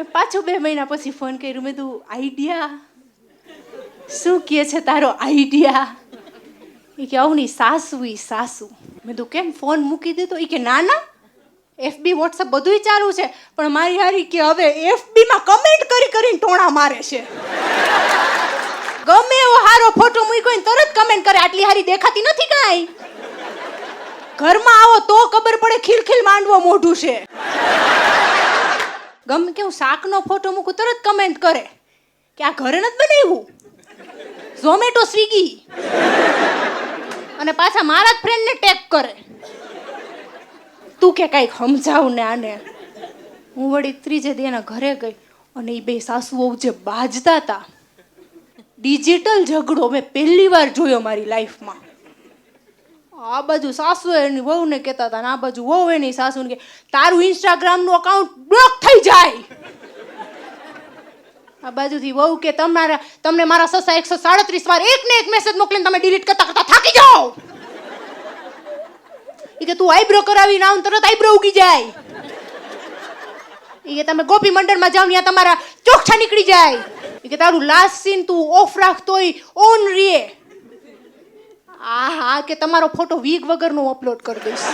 મેં પાછો બે મહિના પછી ફોન કર્યું. મેં તું આઈડિયા? શું કહે છે તારો આઈડિયા? એ કે, આવું નહીં, સાસુ ઈ સાસુ. મેં તું કેમ ફોન મૂકી દીધો? એ કે, ના ના એફબી વોટ્સઅપ બધુંય ચાલુ છે, પણ મારી હારી કે હવે એફબીમાં કમેન્ટ કરી કરીને ટોણા મારે છે. ગમે એવો હારો ફોટો મૂક્યો ને તરત કમેન્ટ કરે, આટલી હારી દેખાતી નથી કાંઈ? ઘરમાં આવો તો ખબર પડે ખીલખીલ માંડવો મોઢું છે. ગમે કેવું શાકનો ફોટો મૂકું, તરત કમેન્ટ કરે કે આ ઘરે નથી બનાવ્યું? ઝોમેટો સ્વિગી અને પાછા મારા જ ફ્રેન્ડને ટેગ કરે. તું કે કાંઈક સમજાવ ને આને. હું વળી ત્રીજે દી એના ઘરે ગઈ અને એ બે સાસુઓ જે બાજતા હતા ડિજિટલ ઝઘડો મેં પહેલી વાર જોયો મારી લાઈફમાં આ બાજુ સાસુ એની વહુને કહેતા હતા ને આ બાજુ વહુ એની સાસુને કે, તારું ઇન્સ્ટાગ્રામનું અકાઉન્ટ બ્લોક થઈ જાય. આ બાજુથી વહુ કે, તમારા, તમને મારા સસા એકસો સાડત્રીસ વાર એક ને એક મેસેજ મોકલીને તમે ડિલીટ કરતા કરતા થાકી જાઓ. એ કે, તું આઈબ્રો કરાવી ના તરત આઈબ્રો ઉગી જાય. એ કે, તમે ગોપી મંડળમાં જાવ ત્યાં તમારા ચોકછા નીકળી જાય. એ કે, તારું લાસ્ટ સીન તું ઓફ રાખતોય ઓન રીએ આ હા કે તમારો ફોટો વીક વગરનો અપલોડ કરી દઈશ.